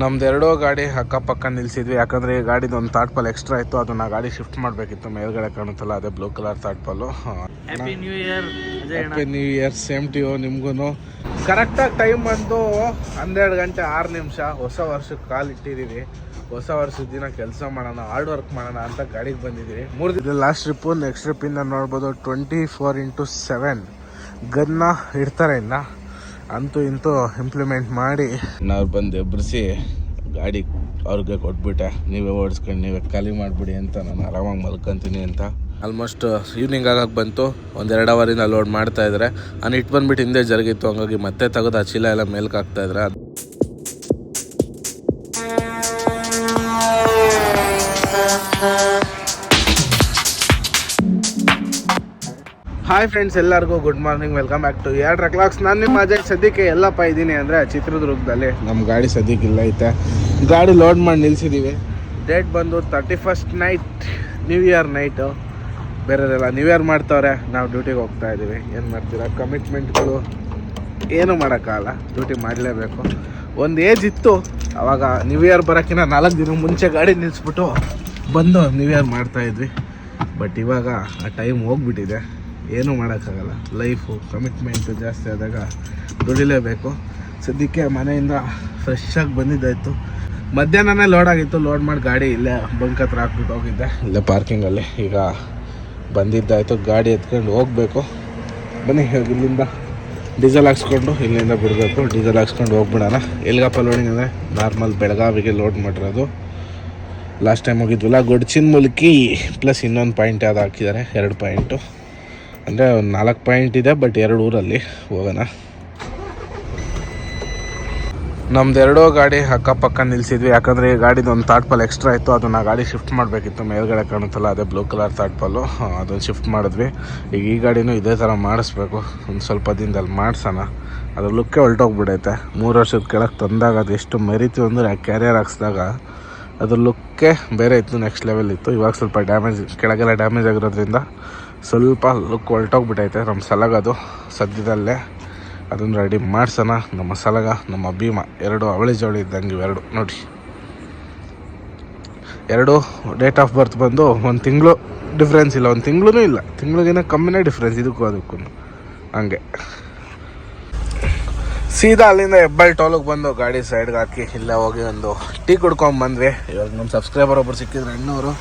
ನಮ್ದು ಎರಡೋ ಗಾಡಿ ಅಕ್ಕಪಕ್ಕ ನಿಲ್ಸಿದ್ವಿ. ಯಾಕಂದ್ರೆ ಈ ಗಾಡಿದು ಒಂದು ತಾಟ್ಪಲ್ ಎಕ್ಸ್ಟ್ರಾ ಇತ್ತು. ಅದನ್ನ ಗಾಡಿ ಶಿಫ್ಟ್ ಮಾಡಬೇಕಿತ್ತು. ಮೇಲ್ಗಡೆ ಕಾಣುತ್ತಲ್ಲ ಅದೇ blue colour ತಾಟ್ಪಲ್ಲು. Happy new year happy new year same to you ನಿಮ್ಗೂ ಕರೆಕ್ಟಾಗಿ ಟೈಮ್ ಬಂದು ಹನ್ನೆರಡು ಗಂಟೆ ಆರು ನಿಮಿಷ. ಹೊಸ ವರ್ಷಕ್ಕೆ ಕಾಲು ಇಟ್ಟಿದ್ದೀವಿ ಹೊಸ ವರ್ಷದ ದಿನ ಕೆಲಸ ಮಾಡೋಣ ಹಾರ್ಡ್ ವರ್ಕ್ ಮಾಡೋಣ ಅಂತ ಗಾಡಿಗೆ ಬಂದಿದ್ದೀವಿ ಮೂರು ದಿನ ಲಾಸ್ಟ್ ಟ್ರಿಪ್ಪು ನೆಕ್ಸ್ಟ್ ಟ್ರಿಪ್ಪಿಂದ ನೋಡ್ಬೋದು ಟ್ವೆಂಟಿ ಫೋರ್ ಇಂಟು ಸೆವೆನ್ ಗನ್ನ ಇಡ್ತಾರೆ ಇನ್ನ. ಅಂತೂ ಇಂತೂ ಇಂಪ್ಲಿಮೆಂಟ್ ಮಾಡಿ ನಾವು ಬಂದು ಎಬ್ಬರಿಸಿ ಗಾಡಿ ಅವ್ರಿಗೆ ಕೊಟ್ಬಿಟ್ಟೆ. ನೀವೇ ಓಡಿಸ್ಕೊಂಡು ನೀವೇ ಖಾಲಿ ಮಾಡಿಬಿಡಿ ಅಂತ ನಾನು ಆರಾಮಾಗಿ ಮಲ್ಕೊತೀನಿ ಅಂತ. ಆಲ್ಮೋಸ್ಟ್ ಈವ್ನಿಂಗ್ ಆಗಕ್ಕೆ ಬಂತು. ಒಂದೆರಡು ಅವರಿಂದ ಲೋಡ್ ಮಾಡ್ತಾ ಇದ್ದಾರೆ ನಾನು ಇಟ್ಟು ಬಂದ್ಬಿಟ್ಟು ಹಿಂದೆ ಜರುಗಿತ್ತು ಹಂಗಾಗಿ ಮತ್ತೆ ತೆಗೆದು ಆ ಚೀಲ ಎಲ್ಲ ಮೇಲ್ಗೆ ಹಾಯ್ ಫ್ರೆಂಡ್ಸ್ ಎಲ್ಲರಿಗೂ good morning welcome back to ಎರಡು ಕ್ಲಾಕ್ಸ್ ನಾನು ನಿಮ್ಮ ಅಜಯ್. ಸದ್ಯಕ್ಕೆ ಎಲ್ಲಪ್ಪ ಇದ್ದೀನಿ ಅಂದರೆ ಚಿತ್ರದುರ್ಗದಲ್ಲಿ. ನಮ್ಮ ಗಾಡಿ ಸದ್ಯಕ್ಕೆ ಇಲ್ಲ ಐತೆ. ಗಾಡಿ ಲೋಡ್ ಮಾಡಿ ನಿಲ್ಸಿದ್ದೀವಿ ಡೇಟ್ ಬಂದು thirty first night new year night ಬೇರೆಯವರೆಲ್ಲ ನ್ಯೂ ಇಯರ್ ಮಾಡ್ತವ್ರೆ. ನಾವು ಡ್ಯೂಟಿಗೆ ಹೋಗ್ತಾ ಇದ್ದೀವಿ. ಏನು ಮಾಡ್ತೀರಾ? ಕಮಿಟ್ಮೆಂಟ್ಗಳು ಏನು ಮಾಡೋಕ್ಕಾಗಲ್ಲ. ಡ್ಯೂಟಿ ಮಾಡಲೇಬೇಕು. ಒಂದು ಏಜ್ ಇತ್ತು. ಅವಾಗ ನ್ಯೂ ಇಯರ್ ಬರೋಕ್ಕಿಂತ ನಾಲ್ಕು ದಿನ ಮುಂಚೆ ಗಾಡಿ ನಿಲ್ಲಿಸ್ಬಿಟ್ಟು ಬಂದು ನ್ಯೂ ಇಯರ್ ಮಾಡ್ತಾಯಿದ್ವಿ ಬಟ್ ಇವಾಗ ಆ ಟೈಮ್ ಹೋಗ್ಬಿಟ್ಟಿದೆ. ಏನೂ ಮಾಡೋಕ್ಕಾಗಲ್ಲ. ಲೈಫು ಕಮಿಟ್ಮೆಂಟು ಜಾಸ್ತಿ ಆದಾಗ ದುಡಿಲೇಬೇಕು. ಸದ್ಯಕ್ಕೆ ಮನೆಯಿಂದ ಫ್ರೆಶ್ಶಾಗಿ ಬಂದಿದ್ದಾಯಿತು. ಮಧ್ಯಾಹ್ನನೇ ಲೋಡ್ ಆಗಿತ್ತು. ಲೋಡ್ ಮಾಡಿ ಗಾಡಿ ಇಲ್ಲೇ ಬಂಕ್ ಹತ್ರ ಹಾಕ್ಬಿಟ್ಟು ಹೋಗಿದ್ದೆ. ಇಲ್ಲೇ ಪಾರ್ಕಿಂಗಲ್ಲಿ ಈಗ ಬಂದಿದ್ದಾಯಿತು. ಗಾಡಿ ಎತ್ಕೊಂಡು ಹೋಗಬೇಕು. ಬನ್ನಿ ಇಲ್ಲಿಂದ ಡೀಸೆಲ್ ಹಾಕ್ಸ್ಕೊಂಡು ಇಲ್ಲಿಂದ ಬಿಡಬೇಕು. ಡೀಸೆಲ್ ಹಾಕ್ಸ್ಕೊಂಡು ಹೋಗ್ಬಿಡೋಣ. ಎಲ್ಗಪ್ಪ ಲೋಡಿಂಗ್ ಅಂದರೆ ನಾರ್ಮಲ್ ಬೆಳಗಾವಿಗೆ ಲೋಡ್ ಮಾಡಿರೋದು. ಲಾಸ್ಟ್ ಟೈಮ್ ಹೋಗಿದ್ವಲ್ಲ, ಗೊಡ್ಚಿನ ಮುಲ್ಕಿ ಪ್ಲಸ್ ಇನ್ನೊಂದು ಪಾಯಿಂಟ್ ಯಾವುದು ಹಾಕಿದ್ದಾರೆ? ಎರಡು ಪಾಯಿಂಟು ಅಂದರೆ ಒಂದು ನಾಲ್ಕು ಪಾಯಿಂಟ್ ಇದೆ ಬಟ್ ಎರಡು ಊರಲ್ಲಿ ಹೋಗೋಣ. ನಮ್ದು ಎರಡೋ ಗಾಡಿ ಅಕ್ಕಪಕ್ಕ ನಿಲ್ಸಿದ್ವಿ. ಯಾಕಂದರೆ ಈ ಗಾಡಿದು ಒಂದು ತಾಟ್ಪಲ್ ಎಕ್ಸ್ಟ್ರಾ ಇತ್ತು. ಅದನ್ನು ಗಾಡಿ ಶಿಫ್ಟ್ ಮಾಡಬೇಕಿತ್ತು. ಮೇಲ್ಗಡೆ ಕಾಣುತ್ತಲ್ಲ, ಅದೇ ಬ್ಲೂ ಕಲರ್ ತಾಟ್ಪಲ್ಲು ಅದನ್ನು ಶಿಫ್ಟ್ ಮಾಡಿದ್ವಿ. ಈಗ ಈ ಗಾಡಿನೂ ಇದೇ ಥರ ಮಾಡಿಸ್ಬೇಕು. ಒಂದು ಸ್ವಲ್ಪ ದಿನದಲ್ಲಿ ಮಾಡಿಸೋಣ. ಅದ್ರ ಲುಕ್ಕೇ ಹೊಲ್ಟೋಗ್ಬಿಡೈತೆ. ಮೂರು ವರ್ಷದ ಕೆಳಗೆ ತಂದಾಗ ಅದು ಎಷ್ಟು ಮರಿತು ಅಂದರೆ ಆ ಕ್ಯಾರಿಯರ್ ಹಾಕ್ಸಿದಾಗ ಅದ್ರ ಲುಕ್ಕೇ ಬೇರೆ ಇತ್ತು ನೆಕ್ಸ್ಟ್ ಲೆವೆಲ್ ಇತ್ತು. ಇವಾಗ ಸ್ವಲ್ಪ ಡ್ಯಾಮೇಜ್ ಕೆಳಗೆಲ್ಲ ಡ್ಯಾಮೇಜ್ ಆಗಿರೋದ್ರಿಂದ ಸ್ವಲ್ಪ ಲುಕ್ ಹೊರಟೋಗ್ಬಿಟ್ಟೈತೆ ನಮ್ಮ ಸಲಗದು ಸದ್ಯದಲ್ಲೇ ಅದನ್ನು ರೆಡಿ ಮಾಡ್ಸೋಣ. ನಮ್ಮ ಸಲಗ, ನಮ್ಮ ಭೀಮ. ಎರಡು ಅವಳಿ ಜೋಡಿ ಇದ್ದಂಗೆ ಇವೆರಡು. ನೋಡಿ. ಎರಡು ಡೇಟ್ ಆಫ್ ಬರ್ತ್ ಬಂದು ಒಂದು ತಿಂಗಳು ಡಿಫ್ರೆನ್ಸ್ ಇಲ್ಲ. ಒಂದು ತಿಂಗಳೂ ಇಲ್ಲ. ತಿಂಗಳಿಗಿನ ಕಮ್ಮಿನೇ ಡಿಫ್ರೆನ್ಸ್ ಇದಕ್ಕೂ ಅದಕ್ಕೂ ಹಂಗೆ. ಸೀದಾ ಅಲ್ಲಿಂದ ಹೆಬ್ಬಾಳ್ ಟೋಲಿಗೆ ಬಂದು ಗಾಡಿ ಸೈಡ್ಗೆ ಹಾಕಿ ಇಲ್ಲೇ ಹೋಗಿ ಒಂದು ಟೀ ಕುಡ್ಕೊಂಡು ಬಂದ್ವಿ. ಇವಾಗ ನಮ್ಮ ಸಬ್ಸ್ಕ್ರೈಬರ್ ಒಬ್ಬರು ಸಿಕ್ಕಿದ್ರು ಅಣ್ಣವರು.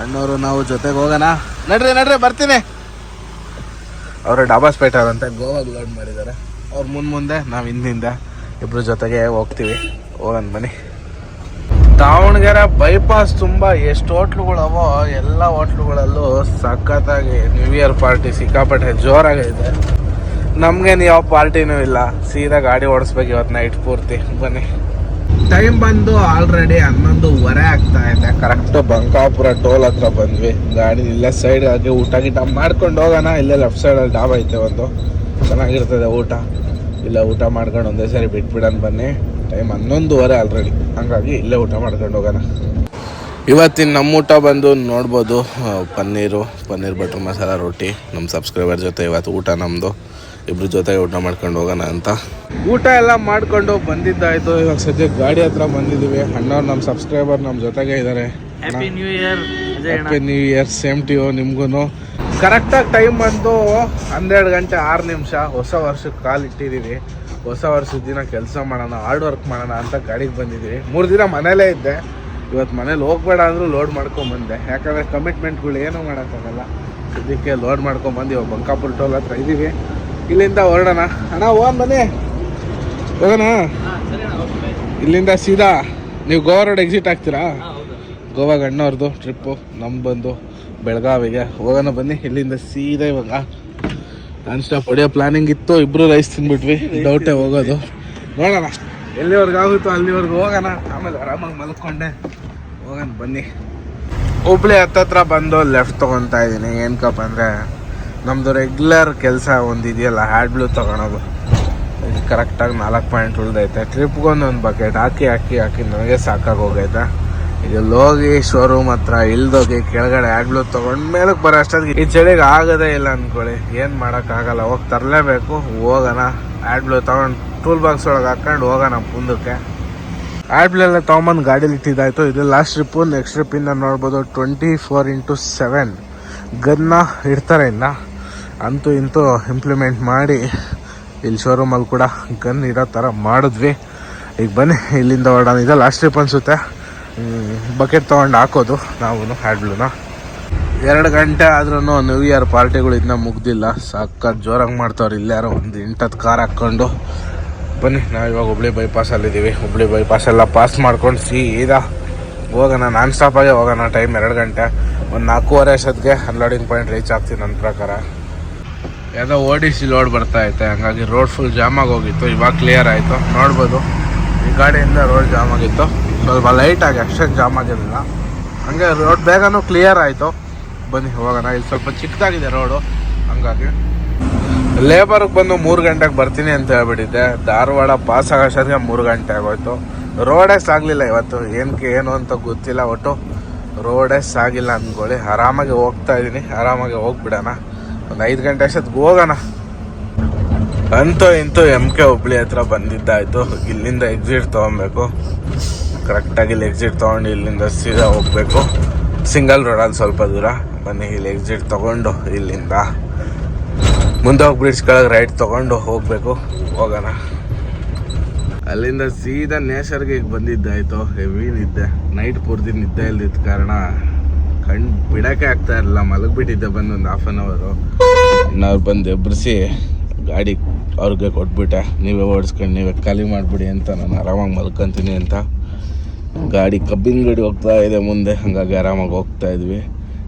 ಅಣ್ಣವರು ನಾವು ಜೊತೆಗೆ ಹೋಗೋಣ. ನಡ್ರಿ ನಡ್ರಿ, ಬರ್ತೀನಿ. ಅವರು ಡಾಬಾಸ್ಪೇಟೆ ಅಂತ ಗೋವಾಗ ಲೋಡ್ ಮಾಡಿದ್ದಾರೆ. ಅವ್ರು ಮುಂದೆ ಮುಂದೆ, ನಾವು ಹಿಂದಿಂದ. ಇಬ್ರು ಜೊತೆಗೆ ಹೋಗ್ತೀವಿ. ಹೋಗೋಣ ಬನ್ನಿ. ದಾವಣಗೆರೆ ಬೈಪಾಸ್ ತುಂಬ ಎಷ್ಟು ಹೋಟ್ಲುಗಳವೋ ಎಲ್ಲ ಹೋಟ್ಲುಗಳಲ್ಲೂ ಸಖತ್ತಾಗಿ ನ್ಯೂ ಇಯರ್ ಪಾರ್ಟಿ ಸಿಕ್ಕಾಪಟ್ಟೆ ಜೋರಾಗೈತೆ. ನಮಗೇನು ಯಾವ ಪಾರ್ಟಿನೂ ಇಲ್ಲ. ಸೀದಾ ಗಾಡಿ ಓಡಿಸ್ಬೇಕು ಇವತ್ತು ನೈಟ್ ಪೂರ್ತಿ. ಬನ್ನಿ. ಟೈಮ್ ಬಂದು ಆಲ್ರೆಡಿ ಹನ್ನೊಂದುವರೆ ಆಗ್ತಾ ಇದೆ. ಕರೆಕ್ಟ್ ಬಂಕಾಪುರ ಟೋಲ್ ಹತ್ರ ಬಂದ್ವಿ. ಗಾಡಿ ಇಲ್ಲೇ ಸೈಡ್ ಆಗಿ ಊಟ ಗೀಟ ಮಾಡ್ಕೊಂಡು ಹೋಗೋಣ. ಇಲ್ಲೇ ಲೆಫ್ಟ್ ಸೈಡಲ್ಲಿ ಡಾಬಾ ಐತೆ ಒಂದು. ಚೆನ್ನಾಗಿರ್ತದೆ ಊಟ. ಇಲ್ಲ ಊಟ ಮಾಡ್ಕೊಂಡು ಒಂದೇ ಸರಿ ಬಿಟ್ಬಿಡೋಣ ಬನ್ನಿ. ಟೈಮ್ ಹನ್ನೊಂದುವರೆ ಆಲ್ರೆಡಿ ಹಂಗಾಗಿ ಇಲ್ಲೇ ಊಟ ಮಾಡ್ಕೊಂಡು ಹೋಗೋಣ. ಇವತ್ತಿನ ನಮ್ಮ ಊಟ ಬಂದು ನೋಡ್ಬೋದು. ಪನ್ನೀರು, ಪನ್ನೀರ್ ಬಟರ್ ಮಸಾಲ ರೊಟ್ಟಿ ನಮ್ಮ ಸಬ್ಸ್ಕ್ರೈಬರ್ ಜೊತೆ ಇವತ್ತು ಊಟ ನಮ್ಮದು ಇಬ್ರು ಜೊತೆಗೆ ಊಟ ಮಾಡ್ಕೊಂಡು ಹೋಗೋಣ ಅಂತ. ಊಟ ಎಲ್ಲ ಮಾಡ್ಕೊಂಡು ಬಂದಿದ್ದಾಯ್ತು. ಇವಾಗ ಸದ್ಯ ಗಾಡಿ ಹತ್ರ ಬಂದಿದ್ದೀವಿ. ಅಣ್ಣವ್ರು ನಮ್ಮ ಸಬ್ಸ್ಕ್ರೈಬರ್ ನಮ್ಮ ಜೊತೆಗೆ ಇದ್ದಾರೆ happy new year happy new year same to you ನಿಮ್ಗೂ ಕರೆಕ್ಟಾಗಿ ಟೈಮ್ ಬಂದು ಹನ್ನೆರಡು ಗಂಟೆ ಆರು ನಿಮಿಷ ಹೊಸ ವರ್ಷಕ್ಕೆ ಕಾಲು ಇಟ್ಟಿದ್ದೀವಿ ಹೊಸ ವರ್ಷದ ದಿನ ಕೆಲಸ ಮಾಡೋಣ ಹಾರ್ಡ್ ವರ್ಕ್ ಮಾಡೋಣ ಅಂತ ಗಾಡಿಗೆ ಬಂದಿದ್ದೀವಿ ಮೂರು ದಿನ ಮನೇಲೇ ಇದ್ದೆ. ಇವತ್ತು ಮನೇಲಿ ಹೋಗ್ಬೇಡ ಅಂದರೂ ಲೋಡ್ ಮಾಡ್ಕೊಂಬಂದೆ ಯಾಕಂದರೆ ಕಮಿಟ್ಮೆಂಟ್ಗಳು ಏನೂ ಮಾಡೋಕ್ಕಾಗಲ್ಲ. ಸದ್ಯಕ್ಕೆ ಲೋಡ್ ಮಾಡ್ಕೊಂಬಂದು ಇವಾಗ ಬಂಕಾಪುರ ಟೋಲ್ ಹತ್ರ ಇದ್ದೀವಿ ಇಲ್ಲಿಂದ ಹೊರಡೋಣ. ಅಣ್ಣ, ಹೋಗೋಣ ಬನ್ನಿ. ಹೋಗೋಣ? ಇಲ್ಲಿಂದ ಸೀದಾ ನೀವು ಗೋವಾ ರೋಡ್ ಎಕ್ಸಿಟ್ ಆಗ್ತೀರಾ? ಗೋವಾ ಗಣ್ಣವ್ರದ್ದು ಟ್ರಿಪ್ಪು ನಮ್ಮ ಬಂದು ಬೆಳಗಾವಿಗೆ. ಹೋಗೋಣ ಬನ್ನಿ, ಇಲ್ಲಿಂದ ಸೀದಾ ಇವಾಗ. ನಾನು ಸ್ಟಾಪ್ ಹೊಡೆಯೋ ಪ್ಲಾನಿಂಗ್ ಇತ್ತು ಇಬ್ಬರು ರೈಸ್ ತಿಂದ್ಬಿಟ್ವಿ. ಡೌಟೇ ಹೋಗೋದು. ನೋಡೋಣ. ಎಲ್ಲಿವರೆಗೂ ಆಗುತ್ತೋ ಅಲ್ಲಿವರೆಗೂ ಹೋಗೋಣ. ಆಮೇಲೆ ಆರಾಮಾಗಿ ಮಲ್ಕೊಂಡೆ. ಹೋಗೋಣ ಬನ್ನಿ. ಹುಬ್ಳಿ ಹತ್ತತ್ರ ಬಂದು ಲೆಫ್ಟ್ ತೊಗೊತಾ ಇದ್ದೀನಿ ಏನಕ್ಕಪ್ಪ ಅಂದರೆ ನಮ್ಮದು ರೆಗ್ಯುಲರ್ ಕೆಲಸ ಒಂದು ಇದೆಯಲ್ಲ ಹ್ಯಾಡ್ ಬ್ಲೂ ತೊಗೊಳೋದು. ಕರೆಕ್ಟಾಗಿ ನಾಲ್ಕು ಪಾಯಿಂಟ್ ಉಳ್ದೈತೆ. ಟ್ರಿಪ್ಗೊಂದು ಒಂದು ಬಕೆಟ್ ಹಾಕಿ ಹಾಕಿ ಹಾಕಿ ನನಗೆ ಸಾಕಾಗಿ ಹೋಗೈತೆ. ಇದು ಹೋಗಿ ಶೋರೂಮ್ ಹತ್ರ ಇಲ್ದೋಗಿ ಕೆಳಗಡೆ ಹ್ಯಾಡ್ ಬ್ಲೂ ತೊಗೊಂಡು ಮೇಲಕ್ಕೆ ಬರೋ ಅಷ್ಟೊತ್ತಿಗೆ ಈ ಚಳಿಗೆ ಆಗೋದೇ ಇಲ್ಲ ಅಂದ್ಕೊಳ್ಳಿ ಏನು ಮಾಡೋಕ್ಕಾಗಲ್ಲ, ಹೋಗಿ ತರಲೇಬೇಕು, ಹೋಗೋಣ. ಹ್ಯಾಡ್ ಬ್ಲೂ ತೊಗೊಂಡು ಟೂಲ್ ಬಾಕ್ಸ್ ಒಳಗೆ ಹಾಕ್ಕೊಂಡು ಹೋಗೋಣ ಮುಂದಕ್ಕೆ. ಆಡ್ಲೆಲ್ಲ ತೊಗೊಂಬಂದು ಗಾಡೀಲಿ ಇಟ್ಟಿದ್ದಾಯ್ತು. ಇದು ಲಾಸ್ಟ್ ಟ್ರಿಪ್ಪು ನೆಕ್ಸ್ಟ್ ಟ್ರಿಪ್ಪಿಂದ ನೋಡ್ಬೋದು ಟ್ವೆಂಟಿ ಫೋರ್ ಇಂಟು ಸೆವೆನ್ ಗನ್ನ ಇಡ್ತಾರೆ ಇನ್ನು. ಅಂತೂ ಇಂತೂ ಇಂಪ್ಲಿಮೆಂಟ್ ಮಾಡಿ ಇಲ್ಲಿ ಶೋರೂಮಲ್ಲಿ ಕೂಡ ಗನ್ ಇರೋ ಥರ ಮಾಡಿದ್ವಿ. ಈಗ ಬನ್ನಿ, ಇಲ್ಲಿಂದ ಹೊರಡೋಣ. ಇದೆ ಲಾಸ್ಟ್ ಟ್ರಿಪ್ ಅನಿಸುತ್ತೆ. ಬಕೆಟ್ ತೊಗೊಂಡು ಹಾಕೋದು ನಾವು ಹ್ಯಾಡ್ಲೂನ ಎರಡು ಗಂಟೆ ಆದ್ರೂ ನ್ಯೂ ಇಯರ್ ಪಾರ್ಟಿಗಳು ಇದನ್ನ ಮುಗ್ದಿಲ್ಲ. ಸಖತ್ ಜೋರಾಗಿ ಮಾಡ್ತಾವ್ರು ಇಲ್ಲಾರು ಒಂದು ಎಂಟತ್ತು ಕಾರ್ ಹಾಕ್ಕೊಂಡು. ಬನ್ನಿ, ನಾವು ಇವಾಗ ಹುಬ್ಳಿ ಬೈಪಾಸಲ್ಲಿದ್ದೀವಿ ಹುಬ್ಳಿ ಬೈಪಾಸ್ ಎಲ್ಲ ಪಾಸ್ ಮಾಡ್ಕೊಂಡು ಸೀದಾ ಹೋಗೋಣ. ನಾನ್ ಸ್ಟಾಪಾಗೆ ಹೋಗೋಣ. ಟೈಮ್ ಎರಡು ಗಂಟೆ. ಒಂದು ನಾಲ್ಕೂವರೆ ಅಷ್ಟೊತ್ತಿಗೆ ಅನ್ಲೋಡಿಂಗ್ ಪಾಯಿಂಟ್ ರೀಚ್ ಆಗ್ತೀನಿ ನನ್ನ ಪ್ರಕಾರ. ಯಾವುದೋ ಸಿ ಲೋಡ್ ಬರ್ತಾ ಐತೆ. ಹಂಗಾಗಿ ರೋಡ್ ಫುಲ್ ಜಾಮ್ ಆಗೋಗಿತ್ತು ಇವಾಗ ಕ್ಲಿಯರ್ ಆಯಿತು. ನೋಡ್ಬೋದು. ಈ ಗಾಡಿಯಿಂದ ರೋಡ್ ಜಾಮ್ ಆಗಿತ್ತು. ಸ್ವಲ್ಪ ಲೈಟಾಗಿ ಅಷ್ಟೇ ಜಾಮ್ ಆಗಿರಲಿಲ್ಲ. ಹಂಗೆ ರೋಡ್ ಬೇಗನೂ ಕ್ಲಿಯರ್ ಆಯಿತು. ಬನ್ನಿ, ಹೋಗೋಣ. ಇಲ್ಲಿ ಸ್ವಲ್ಪ ಚಿಕ್ಕದಾಗಿದೆ ರೋಡು ಹಂಗಾಗಿ ಲೇಬರ್ಗೆ ಬಂದು ಮೂರು ಗಂಟೆಗೆ ಬರ್ತೀನಿ ಅಂತ ಹೇಳ್ಬಿಟ್ಟಿದ್ದೆ. ಧಾರವಾಡ ಪಾಸ್ ಆಗೋಷ್ಟೊತ್ತಿಗೆ ಮೂರು ಗಂಟೆ ಆಗೋಯ್ತು. ರೋಡೇ ಸಾಗಲಿಲ್ಲ ಇವತ್ತು. ಏನಕ್ಕೆ ಏನು ಅಂತ ಗೊತ್ತಿಲ್ಲ. ಒಟ್ಟು ರೋಡೇ ಸಾಗಿಲ್ಲ ಅಂದ್ಕೊಳ್ಳಿ ಆರಾಮಾಗಿ ಹೋಗ್ತಾ ಇದ್ದೀನಿ ಆರಾಮಾಗಿ ಹೋಗ್ಬಿಡೋಣ. ಒಂದು ಐದು ಗಂಟೆ ಅಷ್ಟೊತ್ತಿಗೆ ಹೋಗೋಣ. ಅಂತೂ ಇಂತೂ ಎಂ ಕೆ ಹುಬ್ಳಿ ಹತ್ರ ಬಂದಿದ್ದಾಯ್ತು. ಇಲ್ಲಿಂದ ಎಕ್ಸಿಟ್ ತೊಗೊಬೇಕು. ಕರೆಕ್ಟಾಗಿ ಇಲ್ಲಿ ಎಕ್ಸಿಟ್ ತೊಗೊಂಡು ಇಲ್ಲಿಂದ ಸೀದಾ ಹೋಗ್ಬೇಕು. ಸಿಂಗಲ್ ರೋಡಲ್ಲಿ ಸ್ವಲ್ಪ ದೂರ. ಬನ್ನಿ, ಇಲ್ಲಿ ಎಕ್ಸಿಟ್ ತೊಗೊಂಡು ಇಲ್ಲಿಂದ. ಮುಂದೆ ಹೋಗಿ ಬ್ರಿಡ್ಜ್ ಕೆಳಗೆ ರೈಟ್ ತೊಗೊಂಡು ಹೋಗಬೇಕು. ಹೋಗೋಣ. ಅಲ್ಲಿಂದ ಸೀದಾ ನೇಸರ್ಗೆ ಈಗ ಬಂದಿದ್ದಾಯ್ತು. ಹೆವಿ ನಿದ್ದೆ. ನೈಟ್ ಪೂರ್ತಿ ನಿದ್ದೆ ಇಲ್ದಿದ್ದ ಕಾರಣ. ಕಣ್ ಬಿಡಕ್ಕೆ ಆಗ್ತಾ ಇರಲಿಲ್ಲ ಮಲಗ್ಬಿಟ್ಟಿದ್ದೆ ಬಂದು ಒಂದು ಹಾಫ್ ಆನ್ ಅವರು ಅವ್ರು ಬಂದು ಎಬ್ರಿಸಿ ಗಾಡಿ ಅವ್ರಿಗೆ ಕೊಟ್ಬಿಟ್ಟೆ ನೀವೇ ಓಡಿಸ್ಕೊಂಡು ನೀವೇ ಖಾಲಿ ಮಾಡಿಬಿಡಿ ಅಂತ ನಾನು ಆರಾಮಾಗಿ ಮಲ್ಕೊಂತೀನಿ ಅಂತ. ಗಾಡಿ ಕಬ್ಬಿನ ಗಾಡಿ ಹೋಗ್ತಾ ಇದೆ ಮುಂದೆ ಹಾಗಾಗಿ ಆರಾಮಾಗಿ ಹೋಗ್ತಾ ಇದ್ವಿ.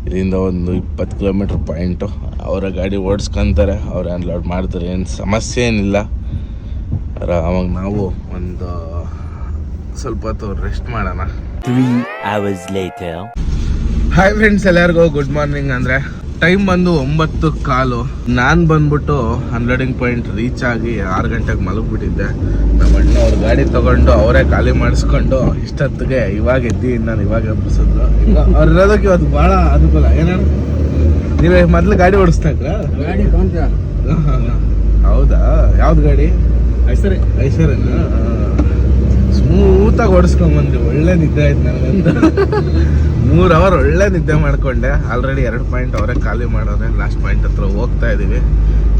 ಇಲ್ಲಿಂದ ಒಂದು ಇಪ್ಪತ್ತು ಕಿಲೋಮೀಟ್ರ್ ಪಾಯಿಂಟು. ಅವರ ಗಾಡಿ ಓಡಿಸ್ಕೊಂತಾರೆ ಅವ್ರು ಅನ್ಲೋಡ್ ಮಾಡ್ತಾರೆ ಏನು ಸಮಸ್ಯೆ ಏನಿಲ್ಲ. ಆರಾಮಾಗಿ ನಾವು ಒಂದು ಸ್ವಲ್ಪ ಹೊತ್ತು ರೆಸ್ಟ್ ಮಾಡೋಣ. ಹಾಯ್ ಫ್ರೆಂಡ್ಸ್ ಎಲ್ಲರಿಗೂ ಗುಡ್ ಮಾರ್ನಿಂಗ್ ಅಂದರೆ ಟೈಮ್ ಬಂದು ಒಂಬತ್ತು ಕಾಲು. ನಾನು ಬಂದ್ಬಿಟ್ಟು ಅನ್ಲೋಡಿಂಗ್ ಪಾಯಿಂಟ್ ರೀಚ್ ಆಗಿ ಆರು ಗಂಟೆಗೆ ಮಲಗಿಬಿಟ್ಟಿದ್ದೆ. ನಮ್ಮ ಅಣ್ಣ ಅವ್ರ ಗಾಡಿ ತಗೊಂಡು ಅವರೇ ಖಾಲಿ ಮಾಡಿಸ್ಕೊಂಡು ಇಷ್ಟೊತ್ತಿಗೆ ಇವಾಗ ಎದ್ದಿ ನಾನು ಇವಾಗ ಎಬ್ಬಿಸಿದ್ರು ಅವ್ರ ಇರೋದಕ್ಕೆ ಇವತ್ತು ಭಾಳ ಅನುಕೂಲ. ಏನೇನು? ನೀವೇ ಮೊದಲು ಗಾಡಿ ಓಡಿಸ್ತಾ ಇದ್ರಾ? ಗಾಡಿ ಹೌದಾ? ಯಾವ್ದು ಗಾಡಿ? ಐಸರಿ. ಐಶ್ವರ್ಯನ ಸ್ಮೂತಾಗಿ ಓಡಿಸ್ಕೊಂಬಂದ್ರಿ ಒಳ್ಳೆ ನಿದ್ದೆ ಆಯ್ತು ನನಗೆ ಮೂರು ಅವರ್ ಒಳ್ಳೆ ನಿದ್ದೆ ಮಾಡ್ಕೊಂಡೆ. ಆಲ್ರೆಡಿ ಎರಡು ಪಾಯಿಂಟ್ ಅವರೇ ಖಾಲಿ ಮಾಡೋರೆ. ಲಾಸ್ಟ್ ಪಾಯಿಂಟ್ ಹತ್ರ ಹೋಗ್ತಾ ಇದೀವಿ.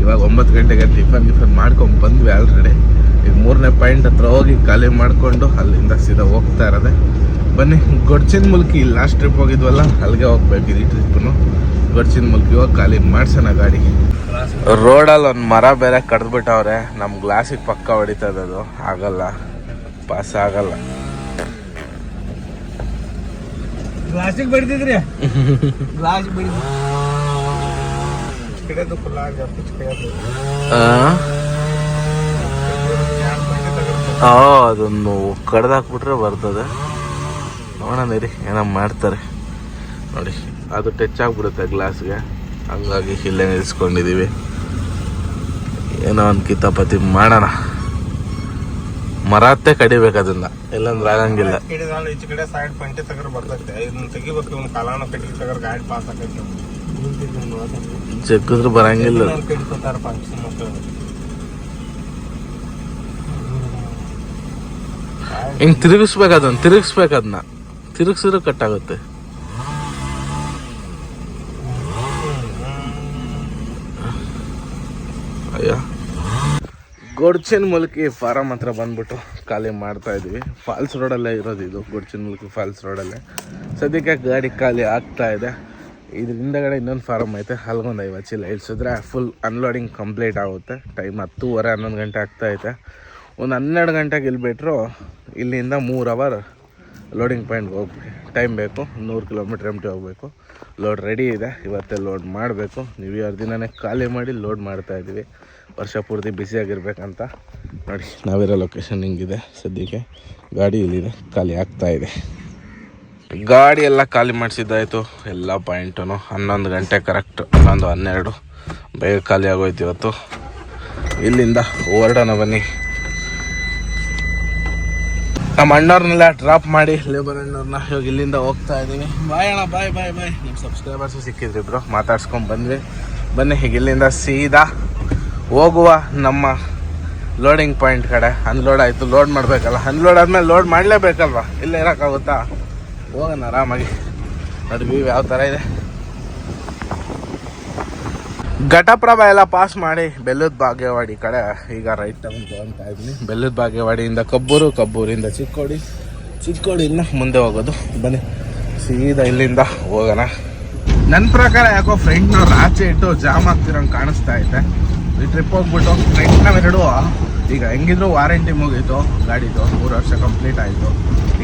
ಇವಾಗ ಒಂಬತ್ತು ಗಂಟೆಗೆ ಟಿಫನ್ ಗಿಫನ್ ಮಾಡ್ಕೊಂಡು ಬಂದ್ವಿ ಆಲ್ರೆಡಿ ಈಗ ಮೂರನೇ ಪಾಯಿಂಟ್ ಹತ್ರ ಹೋಗಿ ಖಾಲಿ ಮಾಡಿಕೊಂಡು ಅಲ್ಲಿಂದ ಸೀದಾ ಹೋಗ್ತಾ ಇರೋದೆ. ಬನ್ನಿ, ಗೊಡ್ಚಿನ ಮುಲ್ಕಿ ಲಾಸ್ಟ್ ಟ್ರಿಪ್ ಹೋಗಿದ್ವಲ್ಲ, ಅಲ್ಲಿಗೆ ಹೋಗ್ಬೇಕು ಈ ಟ್ರಿಪ್ನು ಗೊಡ್ಚಿನ ಮುಲ್ಕಿ ಹೋಗಿ ಖಾಲಿ ಮಾಡ್ಸೋಣ ಗಾಡಿ. ರೋಡಲ್ಲಿ ಒಂದು ಮರ ಬೇರೆ ಕಡ್ದ್ಬಿಟ್ಟವ್ರೆ. ನಮ್ಮ ಗ್ಲಾಸಿಗೆ ಪಕ್ಕ ಹೊಡಿತದದು ಆಗಲ್ಲ. ಪಾಸ್ ಆಗಲ್ಲ ಗ್ಲಾಸಿಗೆ ಬಡಿದಿದ್ರಿ ಗ್ಲಾಸ್ ಆ? ಅದನ್ನು ಕಡ್ದಾಕ್ಬಿಟ್ರೆ ಬರ್ತದೆ. ನೋಡೋಣ ರೀ ಏನೋ ಮಾಡ್ತಾರೆ. ನೋಡಿ ಅದು ಟಚ್ ಆಗ್ಬಿಡುತ್ತೆ ಗ್ಲಾಸ್ಗೆ ಹಂಗಾಗಿ ಇಲ್ಲೇ ನಿಲ್ಸ್ಕೊಂಡಿದ್ದೀವಿ ಏನೋ ಒಂದು ಕಿತಾಪತಿ ಮಾಡೋಣ. ಮರತ್ತೆ ಕಡಿಬೇಕು ಅದನ್ನ. ಇಲ್ಲಂದ್ರೆ ಆಗಂಗಿಲ್ಲ. ಈಚೆ ಕಡೆ ಸೈಡ್ ಪಂಟಿ ತಗರ್ ಬರ್ತೈತೆ. ಇದನ್ನ ತೆಗಿಬೇಕು ಇವ್ನ ಕಾಲಾನ ಕಟ್ಟಿ ತಗರ್ ಗಾಡಿ ಪಾಸ್ ಆಕೈತಿ ಜಗ್ಗಿದ್ರು ಬರಂಗಿಲ್ಲ. ಹಿಂಗ್ ತಿರುಗಿಸ್ಬೇಕು ಅದನ್ನ ತಿರುಗಿಸ್ಬೇಕು ಅದನ್ನ. ತಿರುಗಿಸಿದ್ರೆ ಕಟ್ಟಾಗುತ್ತೆ ಅಯ್ಯ ಗೊಡ್ಚಿನ ಮುಲ್ಕಿ ಫಾರಂ ಹತ್ರ ಬಂದ್ಬಿಟ್ಟು ಖಾಲಿ ಮಾಡ್ತಾ ಇದೀವಿ. ಫಾಲ್ಸ್ ರೋಡಲ್ಲೇ ಇರೋದು ಇದು, ಗೊಡ್ಚಿನ ಮುಲ್ಕಿ ಫಾಲ್ಸ್ ರೋಡಲ್ಲೇ ಸದ್ಯಕ್ಕೆ ಗಾಡಿ ಖಾಲಿ ಆಗ್ತಾ ಇದೆ. ಇದ್ರ ಹಿಂದಗಡೆ ಇನ್ನೊಂದು ಫಾರಮ್ ಐತೆ ಅಲ್ಗೊಂದು ಐವತ್ತು ಚೀಲ ಇಳಿಸಿದ್ರೆ ಫುಲ್ ಅನ್ಲೋಡಿಂಗ್ ಕಂಪ್ಲೀಟ್ ಆಗುತ್ತೆ. ಟೈಮ್ ಹತ್ತೂವರೆ, ಹನ್ನೊಂದು ಗಂಟೆ ಆಗ್ತಾ ಐತೆ. ಒಂದು ಹನ್ನೆರಡು ಗಂಟೆಗೆ ಇಲ್ಲಿ ಬಿಟ್ಟರು ಇಲ್ಲಿಂದ ಮೂರು ಅವರ್ ಲೋಡಿಂಗ್ ಪಾಯಿಂಟ್ಗೆ ಹೋಗ್ಬೇಕು ಟೈಮ್ ಬೇಕು, ನೂರು ಕಿಲೋಮೀಟ್ರ್ ಎಂ ಟಿ ಹೋಗಬೇಕು. ಲೋಡ್ ರೆಡಿ ಇದೆ, ಇವತ್ತೇ ಲೋಡ್ ಮಾಡಬೇಕು. ನೀವು ಯಾರು ದಿನನೇ ಖಾಲಿ ಮಾಡಿ ಲೋಡ್ ಮಾಡ್ತಾ ಇದ್ದೀವಿ. ವರ್ಷ ಪೂರ್ತಿ ಬ್ಯುಸಿಯಾಗಿರ್ಬೇಕಂತ ನೋಡಿ, ನಾವಿರೋ ಲೊಕೇಶನ್ ಹಿಂಗಿದೆ ಸದ್ಯಕ್ಕೆ. ಗಾಡಿ ಇಲ್ಲಿದೆ, ಖಾಲಿ ಆಗ್ತಾ ಇದೆ. ಗಾಡಿ ಎಲ್ಲ ಖಾಲಿ ಮಾಡಿಸಿದ್ದಾಯಿತು. ಎಲ್ಲ ಪಾಯಿಂಟು ಹನ್ನೊಂದು ಗಂಟೆ ಕರೆಕ್ಟ್ ಹನ್ನೊಂದು ಹನ್ನೆರಡು. ಬೇಗ ಖಾಲಿ ಆಗೋಯ್ತು ಇವತ್ತು. ಇಲ್ಲಿಂದ ಹೊರಡೋಣ ಬನ್ನಿ. ನಮ್ಮ ಅಣ್ಣವ್ರನ್ನೆಲ್ಲ ಡ್ರಾಪ್ ಮಾಡಿ ಲೇಬರ್ ಅಣ್ಣವ್ರನ್ನ ಇವಾಗ ಇಲ್ಲಿಂದ ಹೋಗ್ತಾ ಇದ್ದೀವಿ. ಬಾಯ್ ಅಣ್ಣ ಬಾಯ್ ಬಾಯ್ ಬಾಯ್ ನಿಮ್ಮ ಸಬ್ಸ್ಕ್ರೈಬರ್ಸು ಸಿಕ್ಕಿದ್ರಿ ಇಬ್ರು ಮಾತಾಡ್ಸ್ಕೊಂಡು ಬಂದ್ವಿ. ಬನ್ನಿ, ಹೀಗೆ ಇಲ್ಲಿಂದ ಸೀದಾ ಹೋಗುವ ನಮ್ಮ ಲೋಡಿಂಗ್ ಪಾಯಿಂಟ್ ಕಡೆ. ಅನ್ಲೋಡ್ ಆಯಿತು ಲೋಡ್ ಮಾಡಬೇಕಲ್ಲ. ಅನ್ಲೋಡ್ ಆದಮೇಲೆ ಲೋಡ್ ಮಾಡಲೇಬೇಕಲ್ವ? ಇಲ್ಲೇ ಇರೋಕ್ಕಾಗುತ್ತಾ ಹೋಗೋಣ ಆರಾಮಾಗಿ. ನೋಡಿ ವ್ಯೂ ಯಾವ ಥರ ಇದೆ. ಘಟಪ್ರಭ ಎಲ್ಲ ಪಾಸ್ ಮಾಡಿ ಬೆಲ್ಲದ ಬಾಗೇವಾಡಿ ಕಡೆ. ಈಗ ರೈಟ್ ಟರ್ನ್ ತಗೊಂತಾ ಇದ್ದೀನಿ. ಬೆಲ್ಲದ ಬಾಗೇವಾಡಿಯಿಂದ ಕಬ್ಬೂರು, ಕಬ್ಬೂರಿಂದ ಚಿಕ್ಕೋಡಿ, ಚಿಕ್ಕೋಡಿಯಿಂದ ಮುಂದೆ ಹೋಗೋದು. ಬನ್ನಿ, ಸೀದಾ ಇಲ್ಲಿಂದ ಹೋಗೋಣ. ನನ್ನ ಪ್ರಕಾರ ಯಾಕೋ ಫ್ರೆಂಡ್ನವ್ರು ಆಚೆ ಇಟ್ಟು ಜಾಮ್ ಆಗ್ತಿರಂಗೆ ಕಾಣಿಸ್ತಾ ಐತೆ ಈ ಟ್ರಿಪ್ ಹೋಗ್ಬಿಟ್ಟು ಫ್ರೆಂಡ್ ನಾವೆರಡು ಈಗ ಹೆಂಗಿದ್ರು ವಾರಂಟಿ ಮುಗೀತು, ಗಾಡಿದು ಮೂರು ವರ್ಷ ಕಂಪ್ಲೀಟ್ ಆಯಿತು.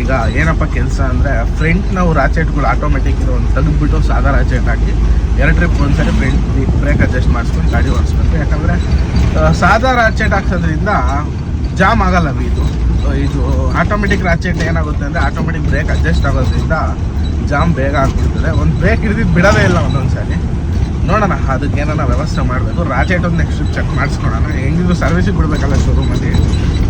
ಈಗ ಏನಪ್ಪ ಕೆಲಸ ಅಂದರೆ ಫ್ರಂಟ್ ನಾವು ರಾಚೆಟ್ಗಳು ಆಟೋಮೆಟಿಕ್ ಒಂದು ತೆಗೆದುಬಿಟ್ಟು ಸಾದಾ ರಾಚೆಟ್ ಹಾಕಿ ಎರಡು ಟ್ರಿಪ್ ಒಂದ್ಸರಿ ಫ್ರಂಟ್ ಬ್ರೇಕ್ ಅಡ್ಜಸ್ಟ್ ಮಾಡಿಸ್ಕೊಂಡು ಗಾಡಿ ಓಡಿಸ್ಬೇಕು. ಯಾಕಂದರೆ ಸಾದಾ ರಾಚೆಟ್ ಹಾಕ್ಸೋದ್ರಿಂದ ಜಾಮ್ ಆಗಲ್ಲ ಇದು. ಇದು ಆಟೋಮೆಟಿಕ್ ರಾಚೆಟ್ ಏನಾಗುತ್ತೆ ಅಂದರೆ ಆಟೋಮೆಟಿಕ್ ಬ್ರೇಕ್ ಅಡ್ಜಸ್ಟ್ ಆಗೋದ್ರಿಂದ ಜಾಮ್ ಬೇಗ ಆಗ್ಬಿಡ್ತದೆ. ಒಂದು ಬ್ರೇಕ್ ಹಿಡಿದಿದ್ದು ಬಿಡೋದೇ ಇಲ್ಲ ಒಂದೊಂದು ಸಾರಿ ನೋಡೋಣ, ಅದಕ್ಕೆ ಏನಾರ ವ್ಯವಸ್ಥೆ ಮಾಡಬೇಕು. ರಾಜೇಟ್ ಒಂದು ನೆಕ್ಸ್ಟ್ ಚೆಕ್ ಮಾಡಿಸ್ಕೊಡೋಣ. ಹೆಂಗಿದ್ರು ಸರ್ವಿಸಿಗೆ ಬಿಡಬೇಕಲ್ಲ ಶೋರೂಮಲ್ಲಿ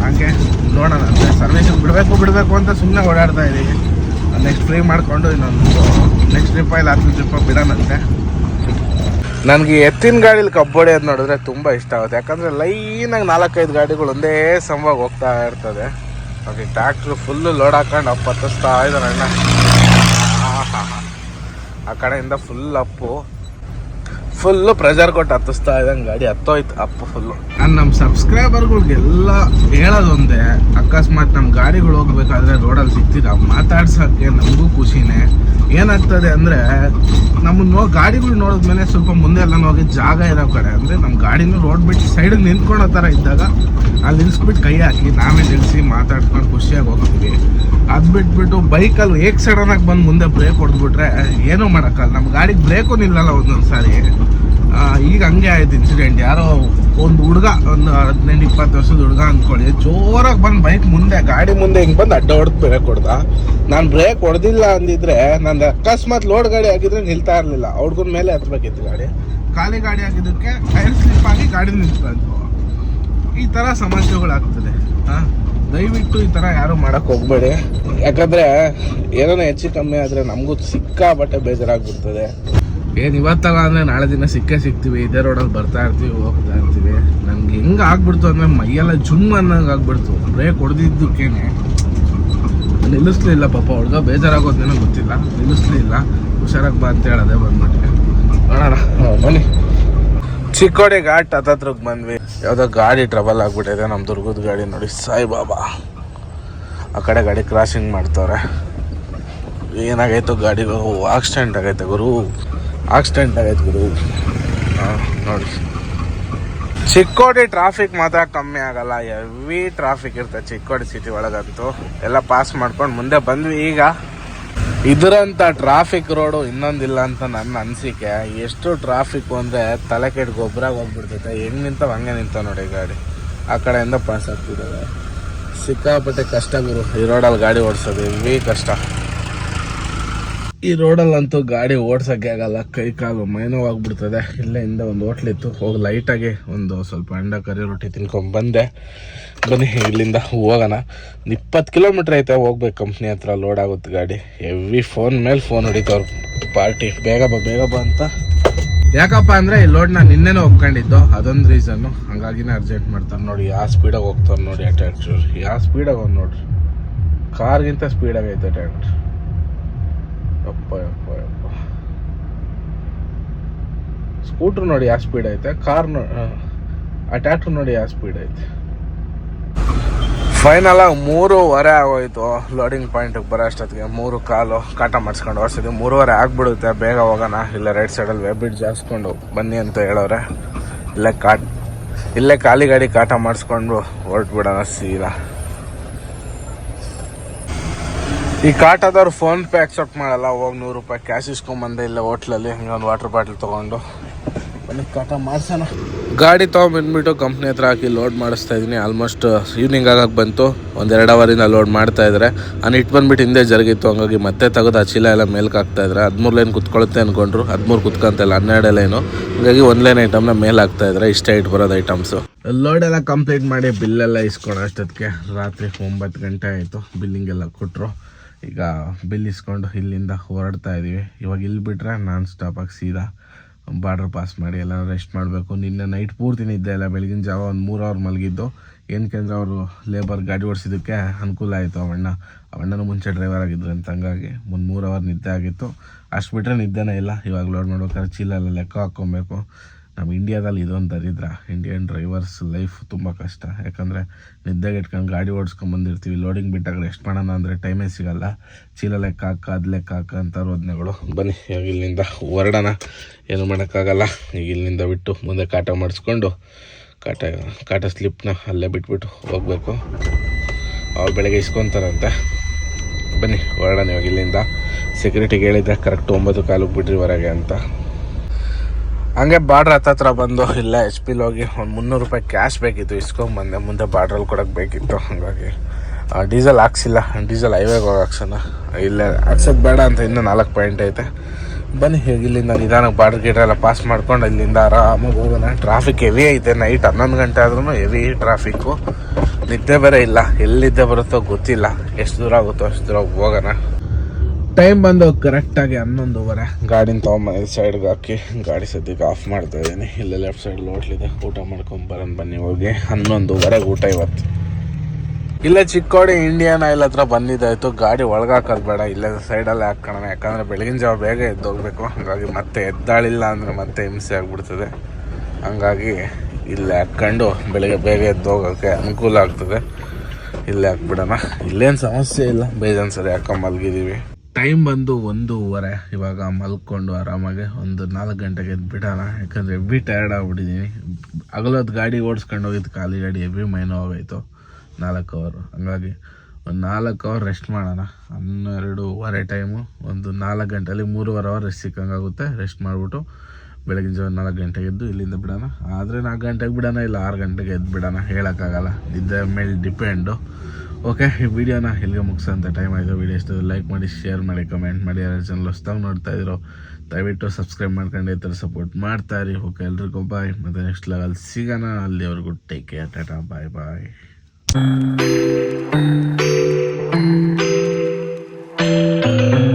ಹಾಗೆ ನೋಡೋಣ, ಅಂದರೆ ಸರ್ವಿಸಿಗೆ ಬಿಡಬೇಕು ಬಿಡಬೇಕು ಅಂತ ಸುಮ್ಮನೆ ಓಡಾಡ್ತಾ ಇದ್ದೀವಿ ನೆಕ್ಸ್ಟ್ ಫ್ರೀ ಮಾಡಿಕೊಂಡು ಇನ್ನೊಂದು ನೆಕ್ಸ್ಟ್ ಟ್ರಿಪ್ ಇಲ್ಲ, ಹತ್ತು ಟ್ರಿಪ್ ಬಿಡೋಣಂತೆ ನನಗೆ ಎತ್ತಿನ ಗಾಡೀಲಿ ಕಬ್ಬಡಿ ಅದು ನೋಡಿದ್ರೆ ತುಂಬ ಇಷ್ಟ ಆಗುತ್ತೆ. ಯಾಕಂದರೆ ಲೈನಾಗಿ ನಾಲ್ಕೈದು ಗಾಡಿಗಳು ಒಂದೇ ಸಮವಾಗಿ ಹೋಗ್ತಾ ಇರ್ತದೆ. ಓಕೆ ಟ್ಯಾಕ್ಟ್ರು ಫುಲ್ಲು ಲೋಡ್ ಹಾಕೊಂಡು ಅಪ್ಪ ಹತ್ತಿಸ್ತಾ ಇದ್ದಾರೆ ಅಣ್ಣ. ಆ ಕಡೆಯಿಂದ ಫುಲ್ ಅಪ್ಪು ಫುಲ್ಲು ಪ್ರೆಷರ್ ಕೊಟ್ಟು ಹತ್ತಿಸ್ತಾ ಇದ್ದಂಗೆ ಗಾಡಿ ಹತ್ತೋಯ್ತು, ಅಪ್ಪ ಫುಲ್ಲು ನಾನು ನಮ್ಮ ಸಬ್ಸ್ಕ್ರೈಬರ್ಗಳಿಗೆಲ್ಲ ಹೇಳೋದೊಂದೇ, ಅಕಸ್ಮಾತ್ ನಮ್ಮ ಗಾಡಿಗಳು ಹೋಗ್ಬೇಕಾದ್ರೆ ರೋಡಲ್ಲಿ ಸಿಗ್ತೀರ ಮಾತಾಡ್ಸೋಕ್ಕೆ ನಮಗೂ ಖುಷಿನೇ. ಏನಾಗ್ತದೆ ಅಂದರೆ ನಮ್ಮ ನೋ ಗಾಡಿಗಳು ನೋಡಿದ್ಮೇಲೆ ಸ್ವಲ್ಪ ಮುಂದೆ ಎಲ್ಲ ಹೋಗಿ ಜಾಗ ಇರೋ ಕಡೆ ಅಂದರೆ ನಮ್ಮ ಗಾಡಿನೂ ರೋಡ್ ಬಿಟ್ಟು ಸೈಡಿಗೆ ನಿಂತ್ಕೊಳ್ಳೋ ಥರ ಇದ್ದಾಗ ಅಲ್ಲಿ ನಿಲ್ಸ್ಬಿಟ್ಟು ಕೈ ಹಾಕಿ ನಾವೇ ನಿಲ್ಲಿಸಿ ಮಾತಾಡ್ಕೊಂಡು ಖುಷಿಯಾಗಿ ಹೋಗ್ತೀವಿ. ಅದು ಬಿಟ್ಬಿಟ್ಟು ಬೈಕಲ್ಲಿ ಏಕ್ ಸಡನ್ನಾಗಿ ಬಂದು ಮುಂದೆ ಬ್ರೇಕ್ ಹೊಡೆದ್ಬಿಟ್ರೆ ಏನೂ ಮಾಡೋಕ್ಕಲ್ಲ ನಮ್ಮ ಗಾಡಿಗೆ ಬ್ರೇಕು ನಿಲ್ಲಲ್ಲ ಒಂದೊಂದು ಸಾರಿ ಈಗ ಹಂಗೆ ಆಯ್ತು ಇನ್ಸಿಡೆಂಟ್ ಯಾರೋ ಒಂದು ಹುಡುಗ, ಒಂದು ಹದಿನೆಂಟು, ಇಪ್ಪತ್ತು ವರ್ಷದ ಹುಡುಗ ಅಂದ್ಕೊಳ್ಳಿ, ಜೋರಾಗಿ ಬಂದು ಬೈಕ್ ಮುಂದೆ, ಗಾಡಿ ಮುಂದೆ ಹಿಂಗೆ ಬಂದು ಅಡ್ಡ ಹೊಡೆದು ಬ್ರೇಕ್ ಹೊಡೆದ. ನಾನು ಬ್ರೇಕ್ ಹೊಡೆದಿಲ್ಲ ಅಂದಿದ್ರೆ ನಂದು ಅಕಸ್ಮಾತ್ ಲೋಡ್ ಗಾಡಿ ಆಗಿದ್ರೆ ನಿಲ್ತಾ ಇರಲಿಲ್ಲ. ಹುಡುಗನ ಮೇಲೆ ಹತ್ಬೇಕಿತ್ತು ಗಾಡಿ. ಖಾಲಿ ಗಾಡಿ ಆಗಿದ್ದಕ್ಕೆ ಟೈರ್ ಸ್ಲಿಪ್ ಆಗಿ ಗಾಡಿ ನಿಲ್ಸ್ಬಾರ್ದು ಈ ಥರ ಸಮಸ್ಯೆಗಳಾಗ್ತದೆ. ಹಾಂ ದಯವಿಟ್ಟು ಈ ಥರ ಯಾರು ಮಾಡೋಕ್ಕೆ ಹೋಗ್ಬೇಡಿ. ಯಾಕಂದರೆ ಏನೋ ಹೆಚ್ಚು ಕಮ್ಮಿ ಆದರೆ ನಮಗೂ ಸಿಕ್ಕಾಬಟ್ಟೆ ಬೇಜಾರಾಗ್ಬಿಡ್ತದೆ. ಏನು ಇವತ್ತಲ್ಲ ಅಂದರೆ ನಾಳೆ ದಿನ ಸಿಕ್ಕೇ ಸಿಗ್ತೀವಿ, ಇದೇ ರೋಡಲ್ಲಿ ಬರ್ತಾ ಇರ್ತೀವಿ, ಹೋಗ್ತಾ ಇರ್ತೀವಿ. ನನಗೆ ಹೆಂಗೆ ಆಗ್ಬಿಡ್ತು ಅಂದರೆ ಮೈಯೆಲ್ಲ ಜುಮ್ ಅನ್ನೋಂಗೆ ಆಗ್ಬಿಡ್ತು. ಬ್ರೇಕ್ ಹೊಡೆದಿದ್ದಕ್ಕೇನೆ ನಿಲ್ಲಿಸ್ಲಿಲ್ಲ ಪಾಪ, ಹುಡುಗ ಬೇಜಾರಾಗೋದೇನೋ ಗೊತ್ತಿಲ್ಲ. ನಿಲ್ಲಿಸ್ಲಿಲ್ಲ. ಹುಷಾರಾಗಿ ಬಾ ಅಂತ ಹೇಳದೆ ಬಂದ್ಬಿಟ್ಟೆ ನೋಡೋಣ, ಬನ್ನಿ. ಚಿಕ್ಕೋಡಿ ಘಾಟ್ ಹತ್ತತ್ರಕ್ಕೆ ಬಂದ್ವಿ. ಯಾವುದೋ ಗಾಡಿ ಟ್ರಬಲ್ ಆಗ್ಬಿಟ್ಟಿದೆ ನಮ್ಮ ದುರ್ಗದ ಗಾಡಿ ನೋಡಿ. ಸಾಯಿಬಾಬಾ ಆ ಕಡೆ ಗಾಡಿ ಕ್ರಾಸಿಂಗ್ ಮಾಡ್ತವ್ರೆ. ಏನಾಗೈತೋ ಗಾಡಿಗೂ ಆಕ್ಸಿಡೆಂಟ್ ಆಗೈತೆ ಗುರು. ಆಕ್ಸಿಡೆಂಟ್ ಆಗೈತೆ ಗುರು. ಹಾಂ ನೋಡಿ. ಚಿಕ್ಕೋಡಿ ಟ್ರಾಫಿಕ್ ಮಾತ್ರ ಕಮ್ಮಿ ಆಗಲ್ಲ. ಎವಿ ಟ್ರಾಫಿಕ್ ಇರ್ತದೆ ಚಿಕ್ಕೋಡಿ ಸಿಟಿ ಒಳಗಂತೂ. ಎಲ್ಲ ಪಾಸ್ ಮಾಡ್ಕೊಂಡು ಮುಂದೆ ಬಂದ್ವಿ ಈಗ. ಇದರಂತ ಟ್ರಾಫಿಕ್ ರೋಡು ಇನ್ನೊಂದಿಲ್ಲ ಅಂತ ನನ್ನ ಅನಿಸಿಕೆ. ಎಷ್ಟು ಟ್ರಾಫಿಕ್ ಅಂದರೆ ತಲೆ ಕೆಟ್ಟು ಗೊಬ್ಬರ ಹೋಗ್ಬಿಡ್ತೈತೆ ಹೆಂಗೆ ನಿಂತಾವ ಹಂಗೆ ನಿಂತಾವ ನೋಡಿ ಗಾಡಿ. ಆ ಕಡೆಯಿಂದ ಪಾಸ್ ಆಗ್ತಿದ್ದಾವೆ ಸಿಕ್ಕಾಪಟ್ಟೆ ಕಷ್ಟ ಗುರು. ಈ ರೋಡಲ್ಲಿ ಗಾಡಿ ಓಡಿಸೋದು ಹೆವಿ ಕಷ್ಟ. ಈ ರೋಡಲ್ಲಂತೂ ಗಾಡಿ ಓಡ್ಸೋಕ್ಕೆ ಆಗಲ್ಲ, ಕೈ ಕಾಲು ಮೈನೋವಾಗ್ಬಿಡ್ತದೆ ಇಲ್ಲ ಹಿಂದೆ ಒಂದು ಹೋಟ್ಲಿತ್ತು ಹೋಗಿ ಲೈಟಾಗಿ ಒಂದು ಸ್ವಲ್ಪ ಅಂಡ ಕರಿ ರೊಟ್ಟಿ ತಿನ್ಕೊಂಡು ಬಂದೆ. ಬನ್ನಿ, ಇಲ್ಲಿಂದ ಹೋಗೋಣ. ಒಂದು ಇಪ್ಪತ್ತು ಕಿಲೋಮೀಟ್ರ್ ಐತೆ ಹೋಗ್ಬೇಕು ಕಂಪ್ನಿ ಹತ್ರ ಲೋಡ್ ಆಗುತ್ತೆ ಗಾಡಿ. ಹೆವಿ ಫೋನ್ ಮೇಲೆ ಫೋನ್ ಹೊಡಿತವ್ರು. ಪಾರ್ಟಿ ಬೇಗ ಬಾ ಬೇಗ ಬಾ ಅಂತ. ಯಾಕಪ್ಪ ಅಂದರೆ ಈ ಲೋಡ್ನ ನಿನ್ನೆನೇ ಒಪ್ಕೊಂಡಿದ್ದು, ಅದೊಂದು ರೀಸನ್ನು ಹಂಗಾಗಿನೇ ಅರ್ಜೆಂಟ್ ಮಾಡ್ತಾರೆ ನೋಡಿ ಯಾವ ಸ್ಪೀಡಾಗಿ ಹೋಗ್ತಾರೆ ನೋಡಿ ಆ ಟ್ಯಾಕ್ಟ್ರು ಯಾವ ಸ್ಪೀಡಾಗಿ ಹೋಗಿ ನೋಡ್ರಿ. ಕಾರ್ಗಿಂತ ಸ್ಪೀಡಾಗೈತೆ ಟ್ಯಾಕ್ಟ್ರು ಯಪ್ಪ ಯಪ್ಪ ಯಪ್ಪ. ಸ್ಕೂಟ್ರ್ ನೋಡಿ ಯಾವ ಸ್ಪೀಡ್ ಐತೆ ಕಾರ್ ಆ ಟ್ಯಾಕ್ಟ್ರ್ ನೋಡಿ ಯಾವ ಸ್ಪೀಡ್ ಐತೆ. ಫೈನಲ್ ಆಗಿ ಮೂರುವರೆ ಆಗೋಯ್ತು. ಲೋಡಿಂಗ್ ಪಾಯಿಂಟಿಗೆ ಬರೋ ಅಷ್ಟೊತ್ತಿಗೆ ಮೂರು ಕಾಲು ಕಾಟ ಮಾಡಿಸ್ಕೊಂಡು ಓಡಿಸಿದ್ವಿ. ಮೂರುವರೆ ಆಗ್ಬಿಡುತ್ತೆ, ಬೇಗ ಹೋಗೋಣ. ಇಲ್ಲ ರೈಟ್ ಸೈಡಲ್ಲಿ ವೆಬ್ ಬ್ರಿಡ್ಜ್ ಜಾಸ್ಕೊಂಡು ಬನ್ನಿ ಅಂತ ಹೇಳೋರೆ ಇಲ್ಲೇ ಕಾಟ್ ಇಲ್ಲೇ ಖಾಲಿ ಗಾಡಿ ಕಾಟ ಮಾಡಿಸ್ಕೊಂಡು ಹೊರಟ್ಬಿಡೋಣ ಸೀದಾ. ಈ ಕಾಟದವ್ರು ಫೋನ್ ಪೇ ಅಕ್ಸೆಪ್ಟ್ ಮಾಡಲ್ಲ ಹೋಗಿ ನೂರು ರೂಪಾಯಿ ಕ್ಯಾಶ್ ಇಸ್ಕೊಂಬಂದೆ ಇಲ್ಲ ಹೋಟ್ಲಲ್ಲಿ ಹಂಗೆ ಒಂದು ವಾಟರ್ ಬಾಟಲ್ ತೊಗೊಂಡು. ಬನ್ನಿ ಕಾಟ ಮಾಡ್ಸೋಣ. ಗಾಡಿ ತೊಗೊಂಡ್ಬಂದ್ಬಿಟ್ಟು ಕಂಪ್ನಿ ಹತ್ರ ಹಾಕಿ ಲೋಡ್ ಮಾಡಿಸ್ತಾ ಇದ್ದೀನಿ ಆಲ್ಮೋಸ್ಟ್ ಈವ್ನಿಂಗ್ ಆಗಕ್ಕೆ ಬಂತು. ಒಂದು ಎರಡು ಅವರಿಂದ ಲೋಡ್ ಮಾಡ್ತಾ ಇದ್ದಾರೆ ನಾನು ಇಟ್ಟು ಬಂದ್ಬಿಟ್ಟು ಹಿಂದೆ ಜರುಗಿತ್ತು. ಹಂಗಾಗಿ ಮತ್ತೆ ತೆಗೆದು ಆ ಚೀಲ ಎಲ್ಲ ಮೇಲ್ಗೆ ಹಾಕ್ತಾ ಇದ್ದಾರೆ ಹದಿಮೂರು ಲೈನ್ ಕುತ್ಕೊಳುತ್ತೆ ಅಂದ್ಕೊಂಡ್ರು ಹದಿಮೂರು ಕುತ್ಕೊಂತಲ್ಲ ಹನ್ನೆರಡು ಲೈನು ಹಂಗಾಗಿ ಒಂದು ಲೈನ್ ಐಟಮ್ನ ಮೇಲೆ ಹಾಕ್ತಾ ಇದ್ದಾರೆ ಇಷ್ಟೇ ಇಟ್ಟು ಬರೋದು ಐಟಮ್ಸು ಲೋಡ್ ಎಲ್ಲ ಕಂಪ್ಲೀಟ್ ಮಾಡಿ ಬಿಲ್ಲೆಲ್ಲ ಇಸ್ಕೊಂಡು ಅಷ್ಟೊತ್ತಿಗೆ. ರಾತ್ರಿ ಒಂಬತ್ತು ಗಂಟೆ ಆಯಿತು. ಬಿಲ್ಲಿಂಗೆಲ್ಲ ಕೊಟ್ಟರು ಈಗ ಬಿಲ್ ಇಸ್ಕೊಂಡು ಇಲ್ಲಿಂದ ಹೊರಡ್ತಾ ಇದ್ದೀವಿ ಇವಾಗ ಇಲ್ಲಿ ಬಿಟ್ಟರೆ ನಾನ್ ಸ್ಟಾಪಾಗಿ ಸೀದಾ ಬಾರ್ಡ್ರ್ ಪಾಸ್ ಮಾಡಿ ಎಲ್ಲ ರೆಸ್ಟ್ ಮಾಡಬೇಕು. ನಿನ್ನೆ ನೈಟ್ ಪೂರ್ತಿ ನಿದ್ದೆ ಇಲ್ಲ. ಬೆಳಗಿನ ಜಾವ ಒಂದು ಮೂರು ಅವರ್ ಮಲಗಿದ್ದು. ಏನಕ್ಕೆ ಅಂದರೆ ಅವರು ಲೇಬರ್ ಗಾಡಿ ಓಡಿಸಿದ್ದಕ್ಕೆ ಅನುಕೂಲ ಆಯಿತು ಅವಣ್ಣ. ಅವಣ್ಣನೂ ಮುಂಚೆ ಡ್ರೈವರ್ ಆಗಿದ್ರು ಅಂತ ಹಂಗಾಗಿ ಒಂದು ಮೂರು ಅವರ್ ನಿದ್ದೆ ಆಗಿತ್ತು. ಅಷ್ಟು ಬಿಟ್ಟರೆ ನಿದ್ದೆನೇ ಇಲ್ಲ. ಇವಾಗ ಲೋಡ್ ಮಾಡ್ಬೇಕಾದ್ರೆ ಚೀಲೆಲ್ಲ ಲೆಕ್ಕ ಹಾಕ್ಕೊಬೇಕು. ನಮ್ಮ ಇಂಡಿಯಾದಲ್ಲಿ ಇದೊಂದು ದರಿದ್ರ. ಇಂಡಿಯನ್ ಡ್ರೈವರ್ಸ್ ಲೈಫ್ ತುಂಬ ಕಷ್ಟ. ಯಾಕಂದರೆ ನಿದ್ದೆಗೆ ಇಟ್ಕೊಂಡು ಗಾಡಿ ಓಡಿಸ್ಕೊಂಡು ಬಂದಿರ್ತೀವಿ. ಲೋಡಿಂಗ್ ಬಿಟ್ಟಾಗ ರೆಸ್ಟ್ ಮಾಡೋಣ ಅಂದರೆ ಟೈಮೇ ಸಿಗಲ್ಲ. ಚೀಲ ಲೆಕ್ಕ ಹಾಕ, ಅದು ಲೆಕ್ಕ ಹಾಕ ಅಂತ ರೋದನೆಗಳು ಬನ್ನಿ ಇಲ್ಲಿಂದ ಹೊರಡೋಣ. ಏನು ಮಾಡೋಕ್ಕಾಗಲ್ಲ. ಈಗ ಇಲ್ಲಿಂದ ಬಿಟ್ಟು ಮುಂದೆ ಕಾಟ ಮಾಡಿಸ್ಕೊಂಡು ಕಾಟ ಕಾಟ ಸ್ಲಿಪ್ನ ಅಲ್ಲೇ ಬಿಟ್ಬಿಟ್ಟು ಹೋಗಬೇಕು. ಅವ್ರು ಬೆಳಗ್ಗೆ ಇಸ್ಕೊತಾರಂತೆ. ಬನ್ನಿ, ಹೊರಡೋಣ ಇವಾಗ ಇಲ್ಲಿಂದ. ಸೆಕ್ಯೂರಿಟಿಗೆ ಹೇಳಿದ್ದೆ ಕರೆಕ್ಟ್ ಒಂಬತ್ತು ಕಾಲಕ್ಕೆ ಬಿಡ್ರಿ ಹೊರಗೆ ಅಂತ. ಹಂಗೆ ಬಾರ್ಡ್ರ್ ಹತ್ತತ್ರ ಬಂದು ಇಲ್ಲ ಎಚ್ ಪಿಲ್ ಹೋಗಿ ಒಂದು ಮುನ್ನೂರು ರೂಪಾಯಿ ಕ್ಯಾಶ್ ಬೇಕಿತ್ತು ಇಸ್ಕೊಂಬಂದೆ ಮುಂದೆ ಬಾರ್ಡ್ರಲ್ಲಿ ಕೊಡೋಕ್ಕೆ ಬೇಕಿತ್ತು, ಹಾಗಾಗಿ. ಡೀಸೆಲ್ ಹಾಕ್ಸಿಲ್ಲ. ಡೀಸೆಲ್ ಹೈವೇಗೆ ಹೋಗಿ ಹಾಕ್ಸೋಣ ಇಲ್ಲೇ ಹಾಕ್ಸೋದು ಬೇಡ ಅಂತ ಇನ್ನೂ ನಾಲ್ಕು ಪಾಯಿಂಟ್ ಐತೆ. ಬನ್ನಿ ಹೇಗೆ ಇಲ್ಲಿಂದ ನಿಧಾನಕ್ಕೆ ಬಾರ್ಡ್ರ್ ಗೇಟ್ ಎಲ್ಲ ಪಾಸ್ ಮಾಡ್ಕೊಂಡು ಇಲ್ಲಿಂದ ಆರಾಮಾಗಿ ಹೋಗೋಣ. ಟ್ರಾಫಿಕ್ ಹೆವಿ ಐತೆ. ನೈಟ್ ಹನ್ನೊಂದು ಗಂಟೆ ಆದ್ರೂ ಹೆವಿ ಟ್ರಾಫಿಕ್ಕು ನಿದ್ದೆ ಬೇರೆ ಇಲ್ಲ. ಎಲ್ಲಿದ್ದೆ ಬರುತ್ತೋ ಗೊತ್ತಿಲ್ಲ. ಎಷ್ಟು ದೂರ ಆಗುತ್ತೋ ಅಷ್ಟು ದೂರ ಹೋಗೋಣ. ಟೈಮ್ ಬಂದು ಕರೆಕ್ಟಾಗಿ ಹನ್ನೊಂದುವರೆ. ಗಾಡಿನ ತೊಗೊಂಬಂದು ಸೈಡ್ಗೆ ಹಾಕಿ, ಗಾಡಿ ಸದ್ಯಕ್ಕೆ ಆಫ್ ಮಾಡ್ತಾ ಇದ್ದೀನಿ. ಇಲ್ಲೇ ಲೆಫ್ಟ್ ಸೈಡ್ ಲೋಟ್ಲಿದೆ ಊಟ ಮಾಡ್ಕೊಂಡು ಬರೋಣ ಬನ್ನಿ ಹೋಗಿ. ಹನ್ನೊಂದುವರೆಗೆ ಊಟ ಇವತ್ತು. ಇಲ್ಲೇ ಚಿಕ್ಕೋಡಿ ಇಂಡಿಯನ್ ಆಯಿಲ್ ಹತ್ರ ಬಂದಿದ್ದಾಯ್ತು. ಗಾಡಿ ಒಳಗಾಕೋದು ಬೇಡ. ಇಲ್ಲೇ ಸೈಡಲ್ಲೇ ಹಾಕೋಣ ಯಾಕಂದರೆ ಬೆಳಗಿನ ಜಾವ ಬೇಗ ಎದ್ದೋಗ್ಬೇಕು. ಹಾಗಾಗಿ ಮತ್ತೆ ಎದ್ದಾಳಿಲ್ಲ ಅಂದರೆ ಮತ್ತೆ ಹಿಂಸೆ ಆಗಿಬಿಡ್ತದೆ. ಹಂಗಾಗಿ ಇಲ್ಲೇ ಹಾಕ್ಕೊಂಡು ಬೆಳಗ್ಗೆ ಬೇಗ ಎದ್ದೋಗೋಕ್ಕೆ ಅನುಕೂಲ ಆಗ್ತದೆ. ಇಲ್ಲೇ ಹಾಕ್ಬಿಡೋಣ. ಇಲ್ಲೇನು ಸಮಸ್ಯೆ ಇಲ್ಲ. ಬೇಜಾನ್ ಸರಿ ಹಾಕೊಂಡು ಮಲಗಿದ್ದೀವಿ ಟೈಮ್ ಬಂದು ಒಂದೂವರೆ, ಇವಾಗ ಮಲ್ಕೊಂಡು ಆರಾಮಾಗಿ ಒಂದು ನಾಲ್ಕು ಗಂಟೆಗೆ ಎದ್ದು ಬಿಡೋಣ. ಯಾಕಂದರೆ ಎಬ್ಬಿ ಟಯರ್ಡ್ ಆಗಿಬಿಟ್ಟಿದ್ದೀನಿ ಅಗಲೊತ್ತು ಗಾಡಿ ಓಡಿಸ್ಕೊಂಡು ಹೋಗಿದ್ದು, ಖಾಲಿ ಗಾಡಿ ಎಬ್ಬಿ ಮೈನೋ ಹೋಗಾಯ್ತು ನಾಲ್ಕು ಅವರು ಹಂಗಾಗಿ ಒಂದು ನಾಲ್ಕು ಅವರ್ ರೆಸ್ಟ್ ಮಾಡೋಣ. ಹನ್ನೆರಡೂವರೆ ಟೈಮು ಒಂದು ನಾಲ್ಕು ಗಂಟೆಯಲ್ಲಿ ಮೂರುವರೆ ಅವರ್ ರೆಸ್ಟ್ ಸಿಕ್ಕಂಗಾಗುತ್ತೆ. ರೆಸ್ಟ್ ಮಾಡಿಬಿಟ್ಟು ಬೆಳಗಿನ ಜಾವ ನಾಲ್ಕು ಗಂಟೆಗೆ ಎದ್ದು ಇಲ್ಲಿಂದ ಬಿಡೋಣ. ಆದರೆ ನಾಲ್ಕು ಗಂಟೆಗೆ ಬಿಡೋಣ ಇಲ್ಲ, ಆರು ಗಂಟೆಗೆ ಎದ್ದು ಬಿಡೋಣ. ಹೇಳೋಕ್ಕಾಗಲ್ಲ. ಇದ್ದ ಮೇಲೆ ಡಿಪೆಂಡು ಓಕೆ ಈ ವಿಡಿಯೋನ ಇಲ್ಲಿಗೆ ಮುಗಿಸೋಂಥ ಟೈಮ್ ಆಯಿತು. ವಿಡಿಯೋ ಇಷ್ಟ ಲೈಕ್ ಮಾಡಿ ಶೇರ್ ಮಾಡಿ ಕಮೆಂಟ್ ಮಾಡಿ. ಯಾರು ಚಾನಲ್ ಹೊಸ್ದಾಗ ನೋಡ್ತಾ ಇದ್ರು, ದಯವಿಟ್ಟು ಸಬ್ಸ್ಕ್ರೈಬ್ ಮಾಡ್ಕೊಂಡು ಈ ಥರ ಸಪೋರ್ಟ್ ಮಾಡ್ತಾ ಇರಿ. ಓಕೆ ಎಲ್ರಿಗೂ ಬಾಯ್ ಮತ್ತು ನೆಕ್ಸ್ಟ್ ಲೆವೆಲ್ ಸಿಗೋಣ. ಅಲ್ಲಿವರೆಗೂ ಟೇಕ್ ಕೇರ್ ಟಾಟಾ ಬಾಯ್ ಬಾಯ್